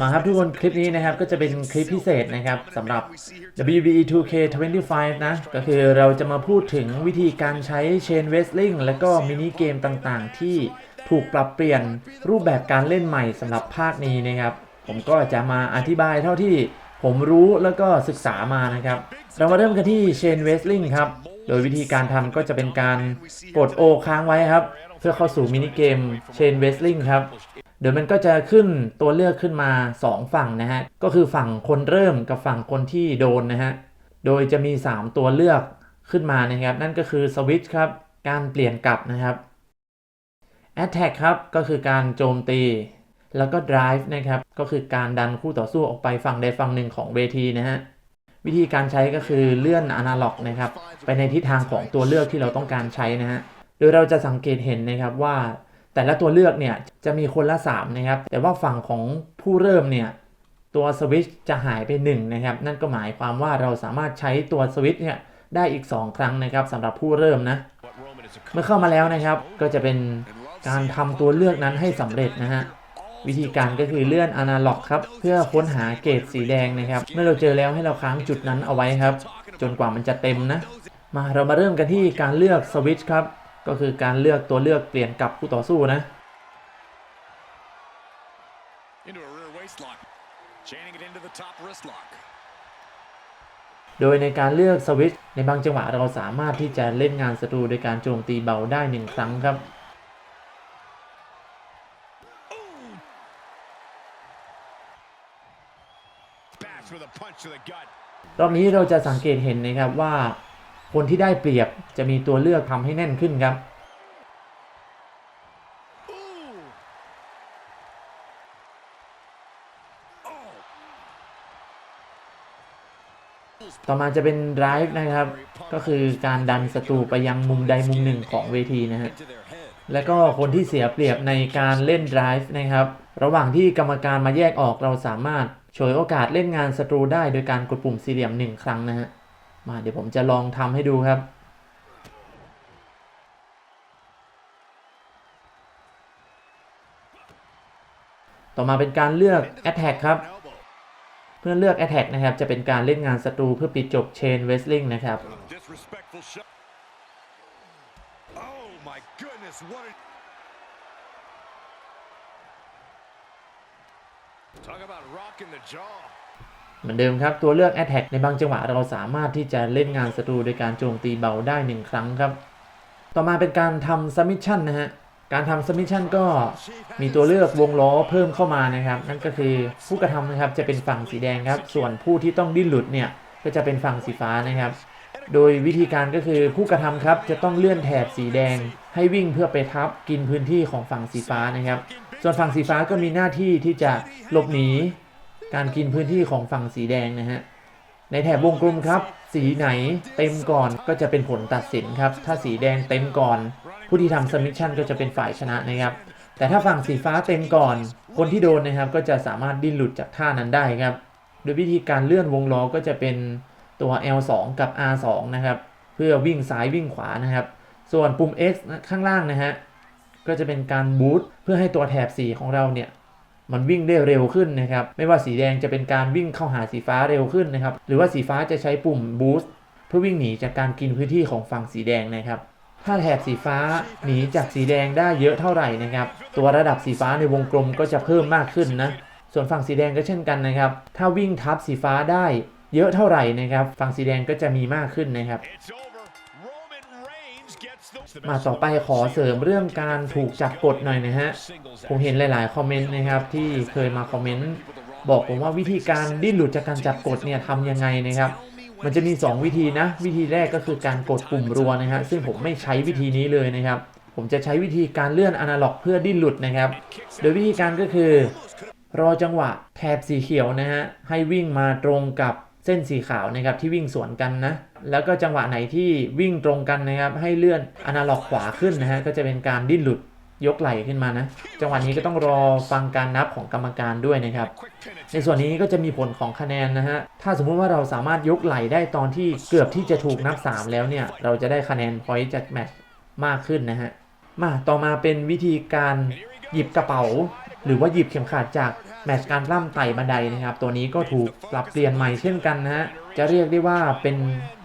มาครับทุกคนคลิปนี้นะครับก็จะเป็นคลิปพิเศษนะครับสำหรับ WWE 2K25 นะก็คือเราจะมาพูดถึงวิธีการใช้เชนเวสลิงและก็มินิเกมต่างๆ ที่ถูกปรับเปลี่ยนรูปแบบการเล่นใหม่สำหรับภาคนี้นะครับ ผมก็จะมาอธิบายเท่าที่ผมรู้แล้วก็ศึกษามานะครับ เรามาเริ่มกันที่เชนเวสลิงครับ โดยวิธีการทำก็จะเป็นการกดโอค้างไว้ครับ เพื่อเข้าสู่มินิเกมเชนเวสลิงครับเดี๋ยวมันก็จะขึ้นตัวเลือกขึ้นมา 2 ฝั่งนะฮะ ก็คือฝั่งคนเริ่มกับฝั่งคนที่โดนนะฮะ โดยจะมี 3 ตัวเลือกขึ้นมานะครับ นั่นก็คือสวิตช์ครับ การเปลี่ยนกลับนะครับ Attack ครับ ก็คือการโจมตี แล้วก็ Drive นะครับ ก็คือการดันคู่ต่อสู้ออกไปฝั่งใดฝั่งหนึ่งของเวทีนะฮะ วิธีการใช้ก็คือเลื่อนอนาล็อกนะครับไปในทิศทางของตัวเลือกที่เราต้องการใช้นะฮะโดยเราจะสังเกตเห็นนะครับว่า แต่ละตัวเลือกเนี่ยจะมีคนละ 3 นะครับ แต่ว่าฝั่งของผู้เริ่มเนี่ยตัวสวิตช์จะหายไป1นะครับนั่นก็หมายความว่าเราสามารถใช้ตัวสวิตช์เนี่ยได้อีก 2 ครั้งนะครับสำหรับผู้เริ่มนะเมื่อเข้ามาแล้วนะครับก็จะเป็นการทำตัวเลือกนั้นให้สำเร็จนะฮะ วิธีการก็คือเลื่อนอนาล็อกครับเพื่อค้นหาเกรดสีแดงนะครับ เมื่อเราเจอแล้วให้เราค้างจุดนั้นเอาไว้ครับ จนกว่ามันจะเต็มนะ มาเรามาเริ่มกันที่การเลือกสวิตช์ครับ ก็คือการเลือกตัวเลือกเปลี่ยนกลับคู่ต่อสู้นะโดยในการเลือกสวิตช์ในบางจังหวะเราสามารถที่จะเล่นงานศัตรูโดยการโจมตีเบาได้หนึ่งครั้งครับ รอบนี้เราจะสังเกตเห็นนะครับว่า คนที่ได้เปรียบจะมีตัวเลือกทำให้แน่นขึ้นครับต่อมาจะเป็น drive นะครับ ก็คือการดันศัตรูไปยังมุมใดมุมหนึ่งของเวทีนะฮะ และก็คนที่เสียเปรียบในการเล่น drive นะครับ ระหว่างที่กรรมการมาแยกออกเราสามารถ ฉวยโอกาสเล่นงานศัตรูได้โดยการกดปุ่มสี่เหลี่ยมหนึ่งครั้งนะฮะ มาเดี๋ยวผมจะลองทำให้ดูครับต่อมาเป็นการเลือก attack ครับ เพื่อเลือก attack นะครับ จะเป็นการเล่นงานศัตรูเพื่อปิดจบ chain wrestling นะครับ oh เหมือนเดิมครับตัวเลือก Attack ในบางจังหวะเราสามารถที่จะเล่นงานศัตรูโดยการโจมตีเบาได้1ครั้งครับ ต่อมาเป็นการทำ Submission นะฮะการทำ Submission ก็มีตัวเลือกวงล้อเพิ่มเข้ามานะครับ นั่นก็คือผู้กระทำนะครับจะเป็นฝั่งสีแดงครับ ส่วนผู้ที่ต้องดิ้นหลุดเนี่ยก็จะเป็นฝั่งสีฟ้านะครับ โดยวิธีการก็คือผู้กระทำครับจะต้องเลื่อนแถบสีแดง ให้วิ่งเพื่อไปทับกินพื้นที่ของฝั่งสีฟ้านะครับ ส่วนฝั่งสีฟ้าก็มีหน้าที่ที่จะหลบหนีการกินพื้นที่ของฝั่งสีแดงนะฮะ ในแถบวงกลมครับ สีไหนเต็มก่อนก็จะเป็นผลตัดสินครับ ถ้าสีแดงเต็มก่อน ผู้ที่ทำสมิชชั่นก็จะเป็นฝ่ายชนะนะครับ แต่ถ้าฝั่งสีฟ้าเต็มก่อน คนที่โดนนะครับก็จะสามารถดิ้นหลุดจากท่านั้นได้ครับ โดยวิธีการเลื่อนวงล้อก็จะเป็นตัว L2 กับ R2 นะครับ เพื่อวิ่งซ้ายวิ่งขวานะครับ ส่วนปุ่ม X ข้างล่างนะฮะ ก็จะเป็นการบูตเพื่อให้ตัวแถบสีของเราเนี่ยมันวิ่งได้เร็วขึ้นนะครับ ไม่ว่าสีแดงจะเป็นการวิ่งเข้าหาสีฟ้าเร็วขึ้นนะครับ หรือว่าสีฟ้าจะใช้ปุ่มบูสต์เพื่อวิ่งหนีจากการกินพื้นที่ของฝั่งสีแดงนะครับ ถ้าแถบสีฟ้าหนีจากสีแดงได้เยอะเท่าไหร่นะครับ ตัวระดับสีฟ้าในวงกลมก็จะเพิ่มมากขึ้นนะ ส่วนฝั่งสีแดงก็เช่นกันนะครับ ถ้าวิ่งทับสีฟ้าได้เยอะเท่าไหร่นะครับ ฝั่งสีแดงก็จะมีมากขึ้นนะครับ มาต่อไปขอเสริมเรื่องการถูกจับกดหน่อยนะฮะ ผมเห็นหลาย ๆ คอมเมนต์นะครับที่เคยมาคอมเมนต์บอกผมว่าวิธีการดิ้นหลุดจากการจับกดเนี่ยทำยังไงนะครับ มันจะมี 2 วิธีนะ วิธีแรกก็คือการกดปุ่มรัวนะฮะซึ่งผมไม่ใช้วิธีนี้เลยนะครับ ผมจะใช้วิธีการเลื่อนอนาล็อกเพื่อดิ้นหลุดนะครับ โดยวิธีการก็คือ รอจังหวะแถบสีเขียวนะฮะให้วิ่งมาตรงกับ ส้นสีขาวนะครับที่วิ่งสวนกันนะ แล้วก็จังหวะไหนที่วิ่งตรงกันนะครับให้เลื่อนอนาล็อกขวาขึ้นนะฮะก็จะเป็นการดิ้นหลุดยกไหล่ขึ้นมานะ จังหวะนี้ก็ต้องรอฟังการนับของกรรมการด้วยนะครับ ในส่วนนี้ก็จะมีผลของคะแนนนะฮะ ถ้าสมมุติว่าเราสามารถยกไหล่ได้ตอนที่เกือบที่จะถูกนับ 3 แล้วเนี่ย เราจะได้คะแนนพอยต์จากแมตช์มากขึ้นนะฮะ มาต่อมาเป็นวิธีการหยิบกระเป๋า หรือว่าหยิบเข็มขัดจาก แมตช์การล่ำไต่บันไดนะครับ ตัวนี้ก็ถูกปรับเปลี่ยนใหม่เช่นกันนะฮะจะเรียกได้ว่าเป็น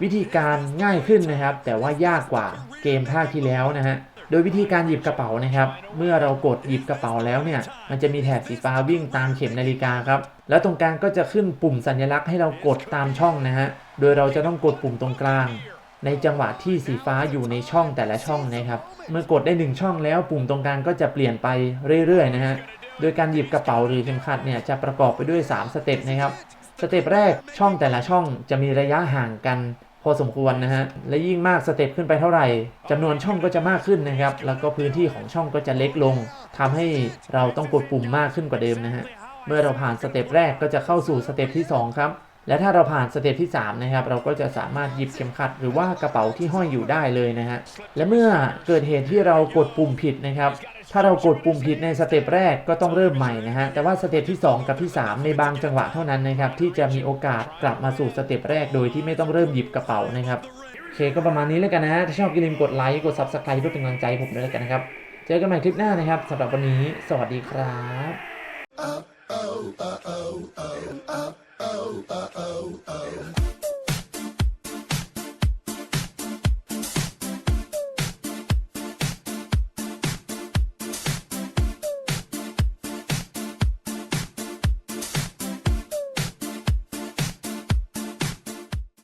วิธีการง่ายขึ้นนะครับ แต่ว่ายากกว่าเกมภาคที่แล้วนะฮะโดยวิธีการหยิบกระเป๋านะครับ เมื่อเรากดหยิบกระเป๋าแล้วเนี่ย มันจะมีแถบสีฟ้าวิ่งตามเข็มนาฬิกาครับ แล้วตรงกลางก็จะขึ้นปุ่มสัญลักษณ์ให้เรากดตามช่องนะฮะ โดยเราจะต้องกดปุ่มตรงกลาง ในจังหวะที่สีฟ้าอยู่ในช่องแต่ละช่องนะครับ เมื่อกดได้หนึ่งช่องแล้วปุ่มตรงกลางก็จะเปลี่ยนไปเรื่อยๆนะฮะ โดยการหยิบกระเป๋าหรือเข็มขัดเนี่ยจะประกอบไปด้วย 3 สเต็ปนะครับ สเต็ปแรกช่องแต่ละช่องจะมีระยะห่างกันพอสมควรนะฮะ และยิ่งมากสเต็ปขึ้นไปเท่าไหร่จำนวนช่องก็จะมากขึ้นนะครับ แล้วก็พื้นที่ของช่องก็จะเล็กลงทำให้เราต้องกดปุ่มมากขึ้นกว่าเดิมนะฮะ เมื่อเราผ่านสเต็ปแรกก็จะเข้าสู่สเต็ปที่ 2 ครับ และถ้าเราผ่านสเต็ปที่ 3 นะครับ เราก็จะสามารถหยิบเข็มขัดหรือว่ากระเป๋าที่ห้อยอยู่ได้เลยนะฮะ และเมื่อเกิดเหตุที่เรากดปุ่มผิดนะครับ ถ้าเรากดปุ่มผิดในสเต็ปแรกก็ต้องเริ่มใหม่นะฮะ แต่ว่าสเต็ปที่ 2 กับที่ 3 ในบางจังหวะเท่านั้นนะครับ ที่จะมีโอกาสกลับมาสู่สเต็ปแรกโดยที่ไม่ต้องเริ่มหยิบกระเป๋านะครับโอเคก็ประมาณนี้แล้วกันนะฮะถ้าชอบอย่าลืมกดไลค์กด Subscribe เพื่อเป็นกำลังใจผมด้วยแล้วกันนะครับ เจอกันใหม่คลิปหน้านะครับสำหรับวันนี้ สวัสดีครับ oh, oh, oh, oh, Oh, uh, oh, oh, oh, oh.